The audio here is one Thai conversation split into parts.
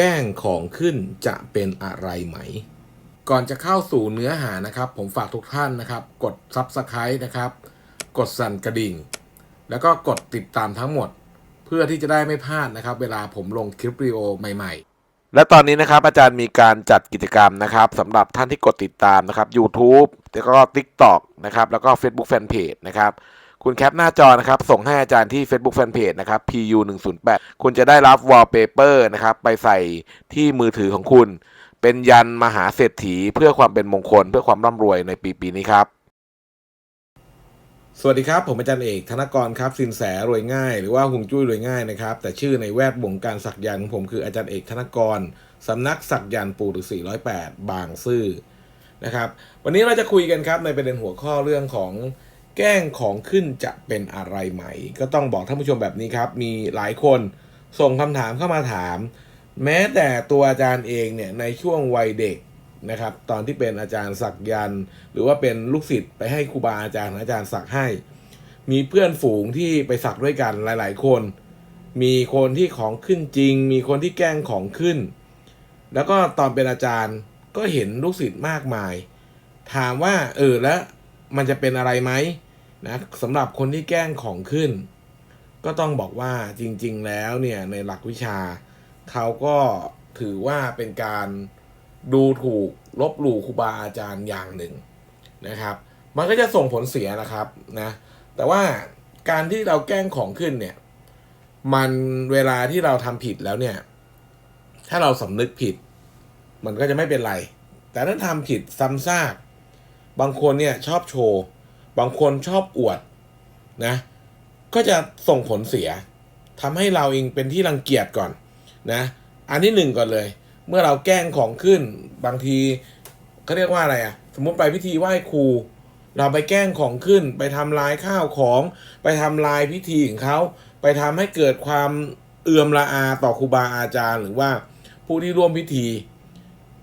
แกล้งของขึ้นจะเป็นอะไรไหม ก่อนจะเข้าสู่เนื้อหานะครับ ผมฝากทุกท่านนะครับ กด Subscribe นะครับ กดสั่นกระดิ่ง แล้วก็กดติดตามทั้งหมด เพื่อที่จะได้ไม่พลาดนะครับ เวลาผมลงคลิปวิดีโอใหม่ๆ และตอนนี้นะครับอาจารย์มีการจัดกิจกรรมนะครับสำหรับท่านที่กดติดตามนะครับ YouTube แล้วก็ TikTok นะครับแล้วก็ Facebook Fanpage นะครับ คุณแคปหน้าจอนะครับ ส่งให้อาจารย์ที่ Facebook Fanpage นะครับ PU 1 0 8คุณจะได้รับ Wallpaper นะครับ ไปใส่ที่มือถือของคุณ เป็นยันมหาเศรษฐีเพื่อความเป็นมงคล เพื่อความร่ำรวยในปีปีนี้ครับ สวัสดีครับ ผมอาจารย์เอก ธนกรครับสินแสรวยง่าย หรือว่าหุงจุ้ยรวยง่ายนะครับ แต่ชื่อในแวดวงการสักยันของผมคืออาจารย์เอกธนกรสำนักสักยันต์ปู่ฤาษี108บางซื่อนะครับ วันนี้เราจะคุยกันครับในประเด็นหัวข้อเรื่องของ แกล้งของขึ้นจะเป็นอะไรไหม ก็ต้องบอกท่านผู้ชมแบบนี้ครับ มีหลายคนส่งคำถามเข้ามาถาม แม้แต่ตัวอาจารย์เองเนี่ยในช่วงวัยเด็กนะครับ ตอนที่เป็นอาจารย์สักยัน หรือว่าเป็นลูกศิษย์ไปให้ครูบาอาจารย์ของอาจารย์สักให้ มีเพื่อนฝูงที่ไปสักด้วยกันหลาย ๆ คน มีคนที่ของขึ้นจริง มีคนที่แกล้งของขึ้น แล้วก็ตอนเป็นอาจารย์ก็เห็นลูกศิษย์มากมาย ถามว่าเออแล้วมันจะเป็นอะไรไหม นะสำหรับคนที่แกล้งของขึ้น ก็ต้องบอกว่าจริง ๆ แล้วเนี่ยในหลักวิชา เขาก็ถือว่าเป็นการดูถูกลบหลู่ครูบาอาจารย์อย่างหนึ่งนะครับ มันก็จะส่งผลเสียนะครับนะแต่ว่าการที่เราแกล้งของขึ้นเนี่ยมันเวลาที่เราทำผิดแล้วเนี่ย ถ้าเราสำนึกผิด มันก็จะไม่เป็นไร แต่ถ้าทำผิดซ้ำซาก บางคนเนี่ยชอบโชว์ บางคนชอบอวดนะ ก็จะส่งผลเสียทำให้เราเองเป็นที่รังเกียจก่อนนะ อันที่หนึ่งก่อนเลย เมื่อเราแกล้งของขึ้น บางทีเขาเรียกว่าอะไรอะสมมติไปพิธีไหว้ครู เราไปแกล้งของขึ้น ไปทำลายข้าวของ ไปทำลายพิธีของเขาไปทำให้เกิดความเอื่อมละอาต่อครูบาอาจารย์หรือว่าผู้ที่ร่วมพิธี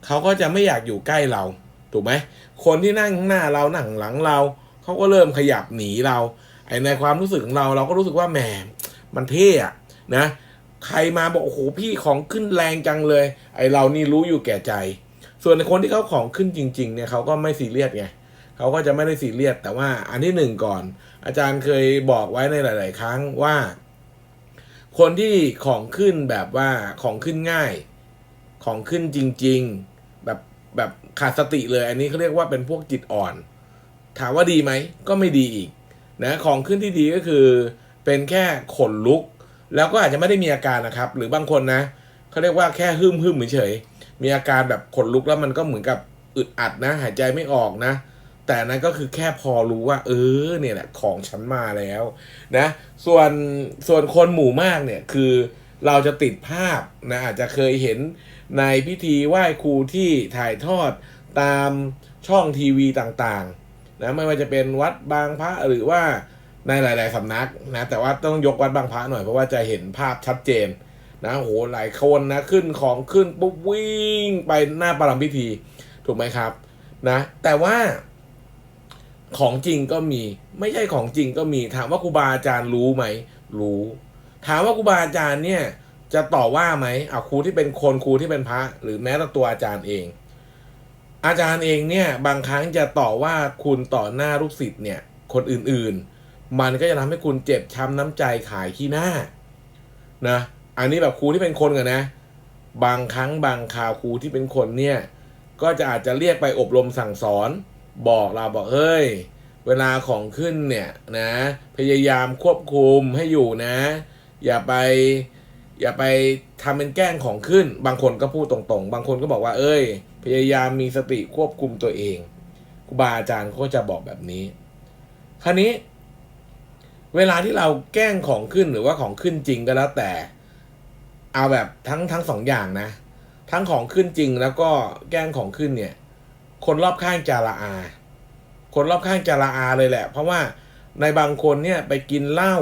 เขาก็จะไม่อยากอยู่ใกล้เรา ถูกไหม คนที่นั่งข้างหน้าเรานั่งหลังเรา เขาก็เริ่มขยับหนีเรา ไอในความรู้สึกของเราเราก็รู้สึกว่าแหมมันเท่อะนะ ใครมาบอกโอ้โหพี่ของขึ้นแรงจังเลย ไอเรานี่รู้อยู่แก่ใจ ส่วนในคนที่เขาของขึ้นจริง ๆ เนี่ยเขาก็ไม่ซีเรียสไงเขาก็จะไม่ได้ซีเรียสแต่ว่าอันที่หนึ่งก่อน อาจารย์เคยบอกไว้ในหลาย ๆ ครั้งว่า คนที่ของขึ้นแบบว่าของขึ้นง่าย ของขึ้นจริง ๆ แบบแบบขาดสติเลย อันนี้เขาเรียกว่าเป็นพวกจิตอ่อน ถามว่าดีไหมก็ไม่ดีอีกนะของขึ้นที่ดีก็คือเป็นแค่ขนลุก แล้วก็อาจจะไม่ได้มีอาการนะครับ หรือบางคนนะเขาเรียกว่าแค่ฮึมฮึมเฉยมีอาการแบบขนลุกแล้วมันก็เหมือนกับอึดอัดนะ หายใจไม่ออกนะ แต่นั้นก็คือแค่พอรู้ว่า เออเนี่ยแหละของฉันมาแล้วนะส่วนส่วนคนหมู่มากเนี่ยคือเราจะติดภาพนะอาจจะเคยเห็นในพิธีไหว้ครูที่ถ่ายทอดตามช่องทีวีต่างๆ นะไม่ว่าจะเป็นวัดบางพระหรือว่าในหลาย ๆสำนักนะแต่ว่าต้องยกวัดบางพระหน่อยเพราะว่าจะเห็นภาพชัดเจนนะโหหลายคนนะขึ้นของขึ้นปุ๊บวิ่งไปหน้าประลัมพิธีถูกไหมครับนะแต่ว่าของจริงก็มีไม่ใช่ของจริงก็มี ถามว่าครูบาอาจารย์รู้ไหมรู้ ถามว่าครูบาอาจารย์เนี่ยจะต่อว่าไหมเอาครูที่เป็นคนครูที่เป็นพระ หรือแม้แต่ตัวอาจารย์เอง อาจารย์เองเนี่ยบางครั้งจะต่อว่าคุณต่อหน้าลูกศิษย์เนี่ยคนอื่นๆ มันก็จะทำให้คุณเจ็บช้ำน้ำใจขายขี้หน้านะอันนี้แบบครูที่เป็นคนกันนะ บางครั้งบางคราวครูที่เป็นคนเนี่ยก็จะอาจจะเรียกไปอบรมสั่งสอน บอกเราบอกเฮ้ยเวลาของขึ้นเนี่ยนะพยายามควบคุมให้อยู่นะ อย่าไป อย่าไปทำเป็นแกล้งของขึ้น บางคนก็พูดตรงๆ บางคนก็บอกว่า เอ้ย พยายามมีสติควบคุมตัวเองครูบาอาจารย์ก็จะบอกแบบนี้ คราวนี้ เวลาที่เราแกล้งของขึ้นหรือว่าของขึ้นจริงก็แล้วแต่ เอาแบบทั้งทั้งสองอย่างนะ ทั้งของขึ้นจริงแล้วก็แกล้งของขึ้นเนี่ย คนรอบข้างจะละอา คนรอบข้างจะละอาเลยแหละ เพราะว่าในบางคนเนี่ยไปกินเหล้า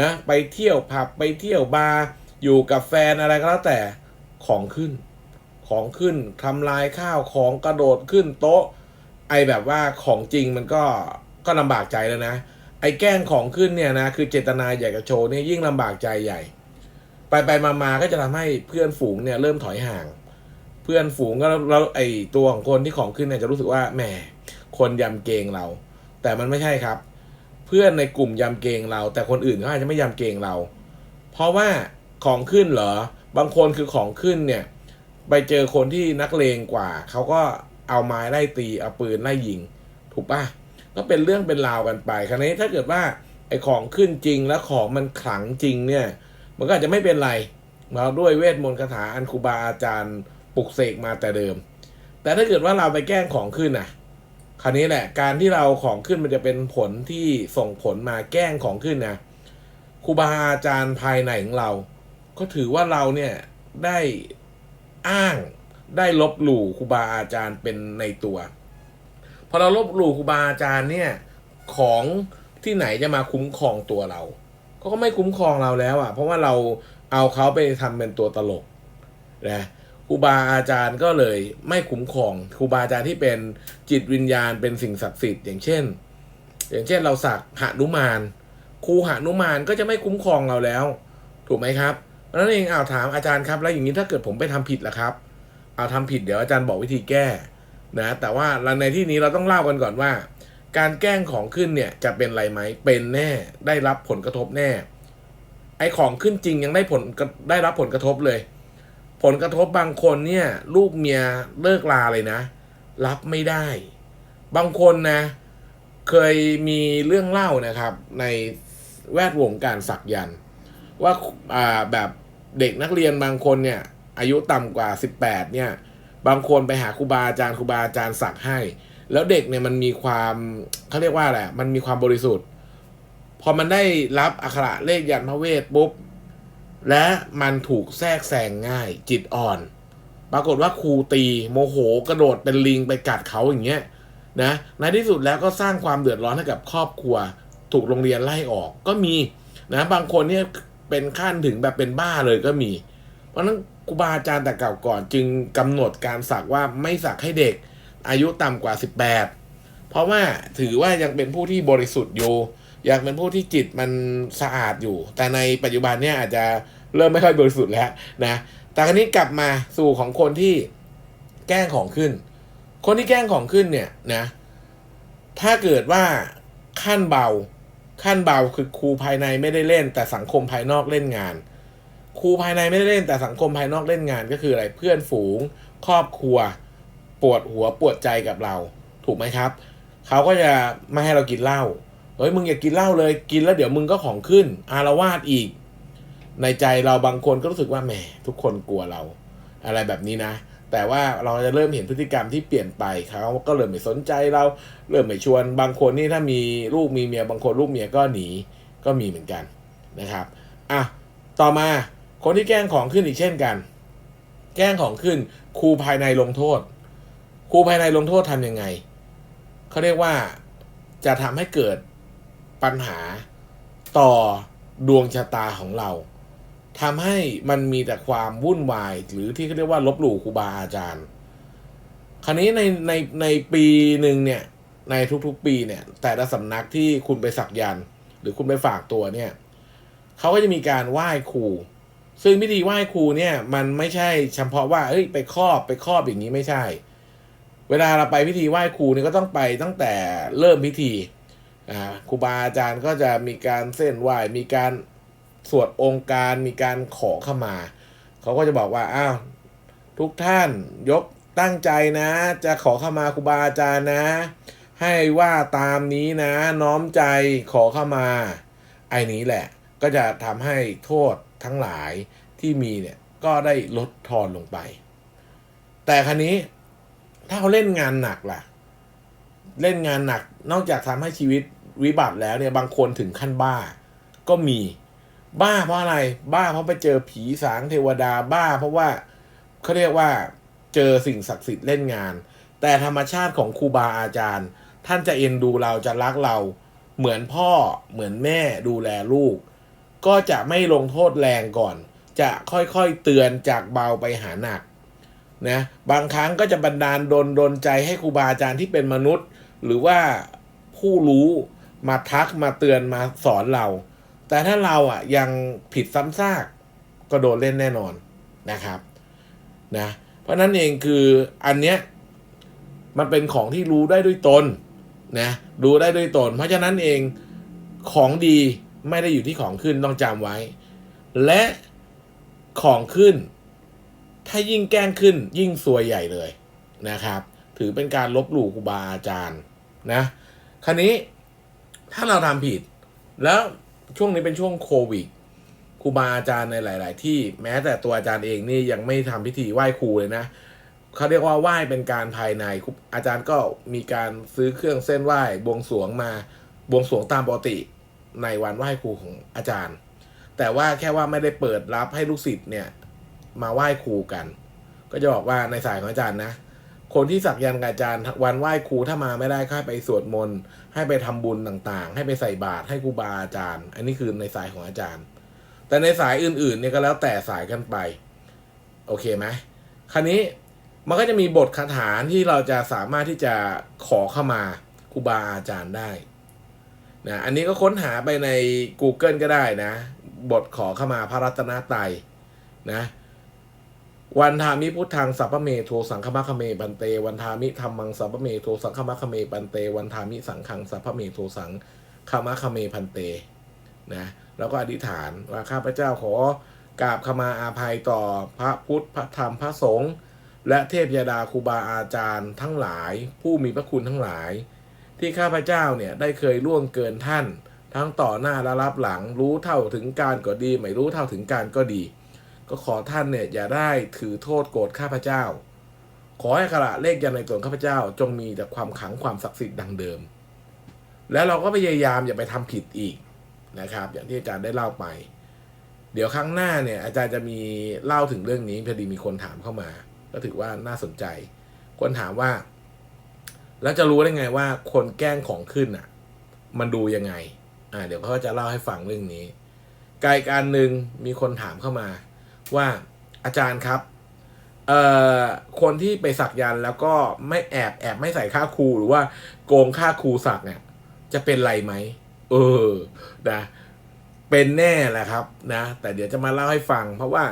นะไปเที่ยวผับไปเที่ยวบาร์ อยู่กับแฟนอะไรก็แล้วแต่ของขึ้น ของขึ้นทำลายข้าวของกระโดดขึ้นโต๊ะ ไอแบบว่าของจริงมันก็ก็ลำบากใจแล้วนะ ไอแกล้งของขึ้นเนี่ยนะ คือเจตนาอยากจะโชว์เนี่ยยิ่งลำบากใจใหญ่ ไปไปมามาก็จะทำให้เพื่อนฝูงเนี่ยเริ่มถอยห่าง เพื่อนฝูงก็แล้วไอตัวของคนที่ของขึ้นเนี่ยจะรู้สึกว่าแหมคนยำเกงเรา แต่มันไม่ใช่ครับ เพื่อนในกลุ่มยำเกงเรา แต่คนอื่นเขาอาจจะไม่ยำเกงเรา เพราะว่า ของขึ้นเหรอ บางคนคือของขึ้นเนี่ย ไปเจอคนที่นักเลงกว่า เขาก็เอาไม้ไล่ตี เอาปืนไล่ยิง ถูกปะก็เป็นเรื่องเป็นราวกันไป คราวนี้ถ้าเกิดว่าไอ้ของขึ้นจริงแล้วของมันขลังจริงเนี่ย มันก็อาจจะไม่เป็นไรมาด้วยเวทมนต์คาถาอันครูบาอาจารย์ปลุกเสกมาแต่เดิม แต่ถ้าเกิดว่าเราไปแกล้งของขึ้นน่ะ คราวนี้แหละ การที่เราของขึ้นมันจะเป็นผลที่ส่งผลมาแกล้งของขึ้นนะครูบาอาจารย์ภายในของเรา ก็ถือว่าเราเนี่ยได้อ้างได้ลบหลู่ครูบาอาจารย์เป็นในตัว พอเราลบหลู่ครูบาอาจารย์เนี่ยของที่ไหนจะมาคุ้มครองตัวเราเขาก็ไม่คุ้มครองเราแล้วอะ เพราะว่าเราเอาเขาไปทำเป็นตัวตลกนะครูบาอาจารย์ก็เลยไม่คุ้มครองครูบาอาจารย์ที่เป็นจิตวิญญาณเป็นสิ่งศักดิ์สิทธิ์อย่างเช่น อย่างเช่นเราสักหนุมานครูหนุมานก็จะไม่คุ้มครองเราแล้ว ถูกไหมครับ นั้นเองเอาถามอาจารย์ครับ แล้วอย่างนี้ถ้าเกิดผมไปทำผิดล่ะครับเอาทำผิดเดี๋ยวอาจารย์บอกวิธีแก้นะแต่ว่าในที่นี้เราต้องเล่ากันก่อนว่า การแกล้งของขึ้นเนี่ยจะเป็นไรไหมเป็นแน่ได้รับผลกระทบแน่ ไอของขึ้นจริงยังได้ผลได้รับผลกระทบเลย ผลกระทบบางคนเนี่ยลูกเมียเลิกลาเลยนะ รับไม่ได้ บางคนนะ เคยมีเรื่องเล่านะครับ ในแวดวงการสักยันต์ ว่าอ่าแบบเด็กนักเรียนบางคนเนี่ย อายุต่ำกว่า 18 เนี่ย บางคนไปหาครูบาอาจารย์ครูบาอาจารย์สักให้ แล้วเด็กเนี่ยมันมีความเขาเรียกว่าอะไรมันมีความบริสุทธิ์ พอมันได้รับอักขระเลขยันพระเวทปุ๊บ และมันถูกแทรกแซงง่าย จิตอ่อน ปรากฏว่าครูตีโมโหกระโดดเป็นลิงไปกัดเขาอย่างเงี้ยนะในที่สุดแล้วก็สร้างความเดือดร้อนให้กับครอบครัว ถูกโรงเรียนไล่ออกก็มีนะบางคนเนี่ย เป็นขั้นถึงแบบเป็นบ้าเลยก็มี เพราะนั้นครูบาอาจารย์แต่เก่าก่อนจึงกำหนดการสักว่าไม่สักให้เด็กอายุต่ำกว่า 18 เพราะว่าถือว่ายังเป็นผู้ที่บริสุทธิ์อยู่ยังเป็นผู้ที่จิตมันสะอาดอยู่ แต่ในปัจจุบันเนี่ยอาจจะเริ่มไม่ค่อยบริสุทธิ์แล้วนะแต่ครั้นี้กลับมาสู่ของคนที่แกล้งของขึ้น คนที่แกล้งของขึ้นเนี่ยนะ ถ้าเกิดว่าขั้นเบา ขั้นเบาคือครูภายในไม่ได้เล่น แต่สังคมภายนอกเล่นงาน ครูภายในไม่ได้เล่น แต่สังคมภายนอกเล่นงานก็คืออะไรเพื่อนฝูง ครอบครัว ปวดหัวปวดใจกับเรา ถูกไหมครับ เขาก็จะไม่ให้เรากินเหล้าเฮ้ยมึงอย่ากินเหล้าเลยกินแล้วเดี๋ยวมึงก็ของขึ้น อารวาสอีก ในใจเราบางคนก็รู้สึกว่าแหมทุกคนกลัวเรา อะไรแบบนี้นะ แต่ว่าเราจะเริ่มเห็นพฤติกรรมที่เปลี่ยนไปเขาก็เริ่มไม่สนใจเราเริ่มไม่ชวนบางคนนี่ถ้ามีลูกมีเมียบางคนลูกเมียก็หนีก็มีเหมือนกันนะครับอะต่อมาคนที่แกล้งของขึ้นอีกเช่นกัน แกล้งของขึ้นครูภายในลงโทษ ครูภายในลงโทษทำยังไงเขาเรียกว่าจะทำให้เกิดปัญหาต่อดวงชะตาของเรา ทำให้มันมีแต่ความวุ่นวาย หรือที่เขาเรียกว่าลบหลู่ครูบาอาจารย์ คราวนี้ในในในปีหนึ่งเนี่ย ในทุกๆปีเนี่ย แต่ละสำนักที่คุณไปสักยันหรือคุณไปฝากตัวเนี่ยเขาก็จะมีการไหว้ครู ซึ่งพิธีไหว้ครูเนี่ย มันไม่ใช่เฉพาะว่าเอ้ยไปครอบไปครอบอย่างนี้ไม่ใช่ เวลาเราไปพิธีไหว้ครูเนี่ยก็ต้องไปตั้งแต่เริ่มพิธีครูบาอาจารย์ก็จะมีการเส้นไหว้มีการ สวดองค์การมีการขอเข้ามา เขาก็จะบอกว่าอ้าวทุกท่านยกตั้งใจนะ จะขอเข้ามาครูบาอาจารย์นะ ให้ว่าตามนี้นะ น้อมใจขอเข้ามา ไอ้นี้แหละก็จะทำให้โทษทั้งหลายที่มีเนี่ยก็ได้ลดทอนลงไป แต่ครั้นี้ถ้าเขาเล่นงานหนักล่ะ เล่นงานหนักนอกจากทำให้ชีวิตวิบัติแล้วเนี่ยบางคนถึงขั้นบ้าก็มี บ้าเพราะอะไร บ้าเพราะไปเจอผีสางเทวดาบ้า เพราะว่าเขาเรียกว่าเจอสิ่งศักดิ์สิทธิ์เล่นงาน แต่ธรรมชาติของครูบาอาจารย์ ท่านจะเอ็นดูเราจะรักเรา เหมือนพ่อเหมือนแม่ดูแลลูก ก็จะไม่ลงโทษแรงก่อน จะค่อยๆเตือนจากเบาไปหาหนักนะบางครั้งก็จะบันดาลดนดนใจให้ครูบาอาจารย์ที่เป็นมนุษย์ หรือว่าผู้รู้มาทักมาเตือนมาสอนเรา แต่ถ้าเราอะยังผิดซ้ำซากก็โดนเล่นแน่นอนนะครับนะเพราะนั้นเองคืออันเนี้ยมันเป็นของที่รู้ได้ด้วยตนนะรู้ได้ด้วยตน เพราะฉะนั้นเองของดีไม่ได้อยู่ที่ของขึ้นต้องจำไว้ และของขึ้น ถ้ายิ่งแกล้งขึ้นยิ่งซวยใหญ่เลยนะครับ ถือเป็นการลบหลู่ครูบาอาจารย์นะคราวนี้ถ้าเราทำผิดแล้ว ช่วงนี้เป็นช่วงโควิดครูบาอาจารย์ในหลาย ๆ ที่แม้แต่ตัวอาจารย์เองนี่ยังไม่ทำพิธีไหว้ครูเลยนะเขาเรียกว่าไหว้เป็นการภายในครูอาจารย์ก็มีการซื้อเครื่องเส้นไหว้บวงสรวงมาบวงสรวงตามปกติในวันไหว้ครูของอาจารย์ แต่ว่าแค่ว่าไม่ได้เปิดรับให้ลูกศิษย์เนี่ยมาไหว้ครูกัน ก็จะบอกว่าในสายของอาจารย์นะ คนที่สักยันต์กับอาจารย์วันไหว้ครูถ้ามาไม่ได้ก็ให้ไปสวดมนต์ให้ไปทำบุญต่างๆ ให้ไปใส่บาตรให้ครูบาอาจารย์ อันนี้คือในสายของอาจารย์ แต่ในสายอื่นๆเนี่ยก็แล้วแต่สายกันไป โอเคไหมคราวนี้มันก็จะมีบทคาถาที่เราจะสามารถที่จะขอเข้ามาครูบาอาจารย์ได้นะอันนี้ก็ค้นหาไปใน Google ก็ได้นะ บทขอเข้ามาพระรัตนตรัยนะ วันทามิพุทธังสัพพเมโทสังฆมะคเมปันเต วันทามิธรรมังสัพพเมโทสังฆมะคเมปันเต วันทามิสังฆังสัพพเมโทสังฆมะคเมพันเตนะแล้วก็อธิษฐานว่าข้าพเจ้าขอกราบขมาอาภัยต่อพระพุทธพระธรรมพระสงฆ์และเทพยดาครูบาอาจารย์ทั้งหลาย ผู้มีพระคุณทั้งหลาย ที่ข้าพเจ้าเนี่ยได้เคยล่วงเกินท่าน ทั้งต่อหน้าและรับหลังรู้เท่าถึงการก็ดี ไม่รู้เท่าถึงการก็ดี ก็ขอท่านเนี่ยอย่าได้ถือโทษโกรธข้าพเจ้า ขอให้ขระเลขยันในตัวข้าพเจ้า จงมีแต่ความขังความศักดิ์สิทธิ์ดังเดิม แล้วเราก็พยายามอย่าไปทำผิดอีกนะครับ อย่างที่อาจารย์ได้เล่าไป เดี๋ยวครั้งหน้าเนี่ยอาจารย์จะมีเล่าถึงเรื่องนี้พอดีมีคนถามเข้ามา ก็ถือว่าน่าสนใจ คนถามว่า แล้วจะรู้ได้ไงว่าคนแกล้งของขึ้นอะ มันดูยังไง อ่า เดี๋ยวเขาจะเล่าให้ฟังเรื่องนี้กายการหนึ่งมีคนถามเข้ามา ว่าอาจารย์ครับเอ่อคนที่ไปสักยันแล้วก็ไม่แอบแอบไม่ใส่ค่าครูหรือว่าโกงค่าครูสักเนี่ย จะเป็นไรไหมเออนะเป็นแน่แหละครับนะ แต่เดี๋ยวจะมาเล่าให้ฟัง เพราะว่า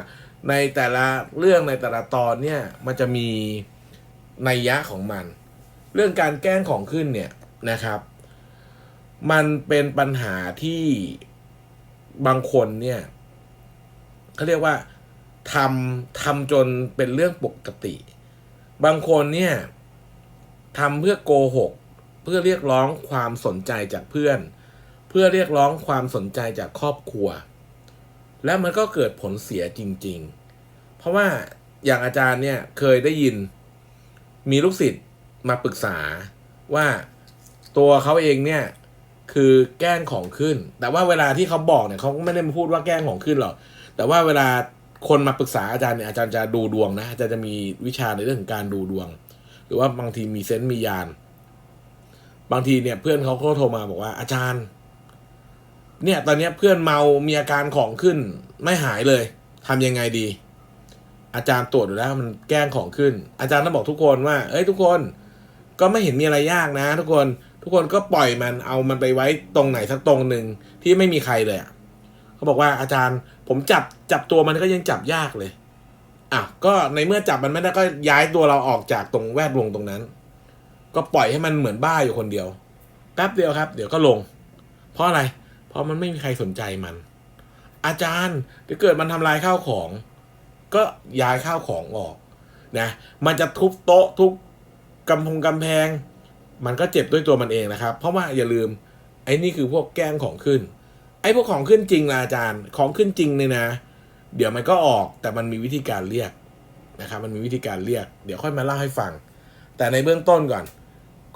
ในแต่ละเรื่องในแต่ละตอนเนี่ยมันจะมีนัยยะของมัน เรื่องการแกล้งของขึ้นเนี่ยนะครับ มันเป็นปัญหาที่บางคนเนี่ยเขาเรียกว่า ทำทำจนเป็นเรื่องปกติ บางคนเนี่ยทำเพื่อโกหก เพื่อเรียกร้องความสนใจจากเพื่อน เพื่อเรียกร้องความสนใจจากครอบครัว และมันก็เกิดผลเสียจริง ๆ เพราะว่าอย่างอาจารย์เนี่ยเคยได้ยิน มีลูกศิษย์มาปรึกษาว่าตัวเขาเองเนี่ยคือแกล้งของขึ้น แต่ว่าเวลาที่เขาบอกเนี่ยเขาก็ไม่ได้มาพูดว่าแกล้งของขึ้นหรอกแต่ว่าเวลา คนมาปรึกษาอาจารย์เนี่ยอาจารย์จะดูดวงนะอาจารย์จะมีวิชาในเรื่องของการดูดวง หรือว่าบางทีมีเซนต์มียาน บางทีเนี่ยเพื่อนเขาก็โทรมาบอกว่าอาจารย์ เนี่ยตอนนี้เพื่อนเมามีอาการของขึ้นไม่หายเลยทำยังไงดี อาจารย์ตรวจดูแล้วมันแกล้งของขึ้น อาจารย์ต้องบอกทุกคนว่า เอ้ยทุกคนก็ไม่เห็นมีอะไรยากนะ ทุกคนทุกคนก็ปล่อยมันเอามันไปไว้ตรงไหนสักตรงหนึ่งที่ไม่มีใครเลยเขาบอกว่าอาจารย์ ผมจับจับตัวมันก็ยังจับยากเลยอะก็ในเมื่อจับมันไม่ได้ก็ย้ายตัวเราออกจากตรงแวดวงตรงนั้น ก็ปล่อยให้มันเหมือนบ้าอยู่คนเดียวแป๊บเดียวครับ เดี๋ยวก็ลง เพราะอะไร เพราะมันไม่มีใครสนใจมัน อาจารย์ถ้าเกิดมันทำลายข้าวของ ก็ย้ายข้าวของออกนะมันจะทุบโต๊ะทุบกำพงกำแพง มันก็เจ็บด้วยตัวมันเองนะครับ เพราะว่าอย่าลืม ไอ้นี่คือพวกแกล้งของขึ้น อ้พวกของขึ้นจริงนะอาจารย์ ของขึ้นจริงเนี่ยนะ เดี๋ยวมันก็ออกแต่มันมีวิธีการเรียกนะครับ มันมีวิธีการเรียก เดี๋ยวค่อยมาเล่าให้ฟัง แต่ในเบื้องต้นก่อน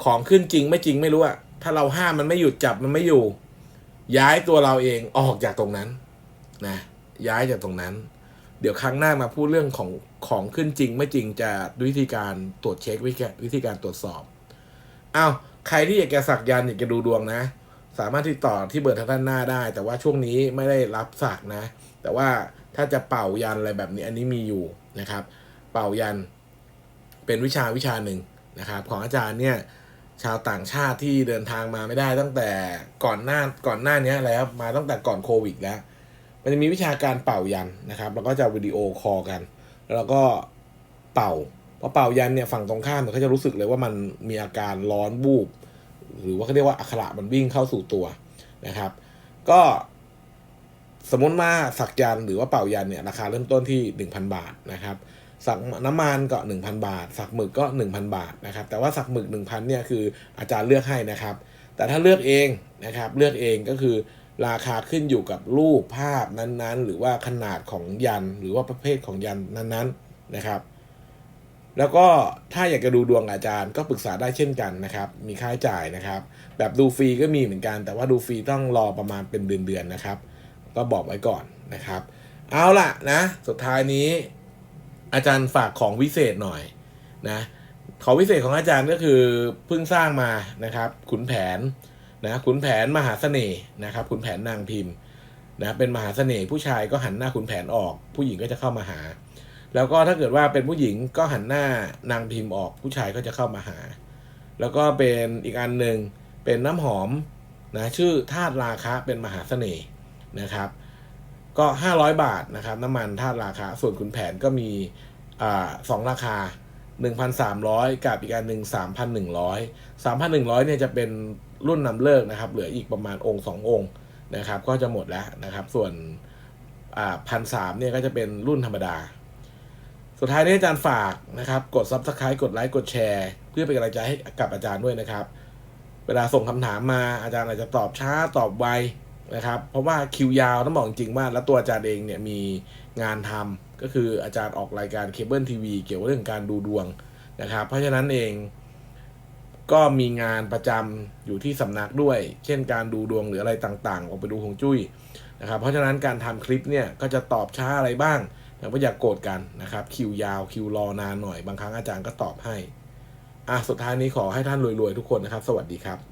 ของขึ้นจริงไม่จริงไม่รู้อะถ้าเราห้ามมันไม่หยุดจับมันไม่อยู่ ย้ายตัวเราเองออกจากตรงนั้นนะย้ายจากตรงนั้น เดี๋ยวครั้งหน้ามาพูดเรื่องของของขึ้นจริงไม่จริงจะวิธีการตรวจเช็ควิธีการตรวจสอบอ้าวใครที่อยากจะสักยันอยากจะดูดวงนะ สามารถติดต่อที่เบอร์ทางด้านหน้าได้ แต่ว่าช่วงนี้ไม่ได้รับสักนะ แต่ว่าถ้าจะเป่ายันอะไรแบบนี้อันนี้มีอยู่นะครับ เป่ายันเป็นวิชาวิชาหนึ่งนะครับ ของอาจารย์เนี่ยชาวต่างชาติที่เดินทางมาไม่ได้ตั้งแต่ก่อนหน้าก่อนหน้านี้แล้วมาตั้งแต่ก่อนโควิดแล้ว มันจะมีวิชาการเป่ายันนะครับแล้วก็จะวิดีโอคอลกัน แล้วก็เป่าพอเป่ายันเนี่ยฝั่งตรงข้ามเขาจะรู้สึกเลยว่ามันมีอาการร้อนวูบ หรือว่าเขาเรียกว่าอักขระมันวิ่งเข้าสู่ตัวนะครับ ก็สมมติว่าสักยันหรือว่าเป่ายันเนี่ยราคาเริ่มต้นที่ 1,000 บาทนะครับ สักน้ำมันก็ 1,000 บาท สักหมึกก็ 1,000 บาทนะครับ แต่ว่าสักหมึก 1,000เนี่ยคืออาจารย์เลือกให้นะครับ แต่ถ้าเลือกเองนะครับ เลือกเองก็คือราคาขึ้นอยู่กับรูปภาพนั้นๆ หรือว่าขนาดของยันหรือว่าประเภทของยันนั้นๆนะครับ แล้วก็ถ้าอยากจะดูดวงอาจารย์ก็ปรึกษาได้เช่นกันนะครับ มีค่าใช้จ่ายนะครับ แบบดูฟรีก็มีเหมือนกัน แต่ว่าดูฟรีต้องรอประมาณเป็นเดือนๆนะครับ ก็บอกไว้ก่อนนะครับ เอาล่ะนะ สุดท้ายนี้ อาจารย์ฝากของวิเศษหน่อยนะของวิเศษของอาจารย์ก็คือเพิ่งสร้างมานะครับ ขุนแผนนะขุนแผนมหาเสน่ห์นะครับ ขุนแผนนางพิมพ์นะเป็นมหาเสน่ห์ผู้ชายก็หันหน้าขุนแผนออก ผู้หญิงก็จะเข้ามาหา แล้วก็ถ้าเกิดว่าเป็นผู้หญิงก็หันหน้านางพิมพ์ออกผู้ชายก็จะเข้ามาหา แล้วก็เป็นอีกอันหนึ่งเป็นน้ำหอมนะชื่อธาตุราคะเป็นมหาเสน่ห์นะครับ ก็ 500 บาทนะครับ น้ำมันธาตุราคาส่วนขุนแผนก็มีอ่าสองราคา 1,300 กับอีกอันหนึ่ง3,100 3,100เนี่ยจะเป็นรุ่นนำเลิกนะครับ เหลืออีกประมาณองค์สององค์นะครับ ก็จะหมดแล้วนะครับ ส่วนพันสามเนี่ยก็จะเป็นรุ่นธรรมดา สุดท้ายนี้อาจารย์ฝากนะครับ กด subscribe กดไลค์กดแชร์ เพื่อเป็นกำลังใจให้กับอาจารย์ด้วยนะครับ เวลาส่งคำถามมาอาจารย์อาจจะตอบช้าตอบไวนะครับ เพราะว่าคิวยาวต้องบอกจริงว่า แล้วตัวอาจารย์เองเนี่ยมีงานทำก็คืออาจารย์ออกรายการเคเบิลทีวีเกี่ยวกับเรื่องการดูดวงนะครับ เพราะฉะนั้นเองก็มีงานประจำอยู่ที่สำนักด้วย เช่นการดูดวงหรืออะไรต่างๆ ออกไปดูหงจุ้ยนะครับ เพราะฉะนั้นการทำคลิปเนี่ยก็จะตอบช้าอะไรบ้าง แต่ก็อย่ากโกรธกันนะครับ คิวยาว คิวรอนานหน่อย บางครั้งอาจารย์ก็ตอบให้ อะ สุดท้ายนี้ขอให้ท่านรวยๆทุกคนนะครับ สวัสดีครับ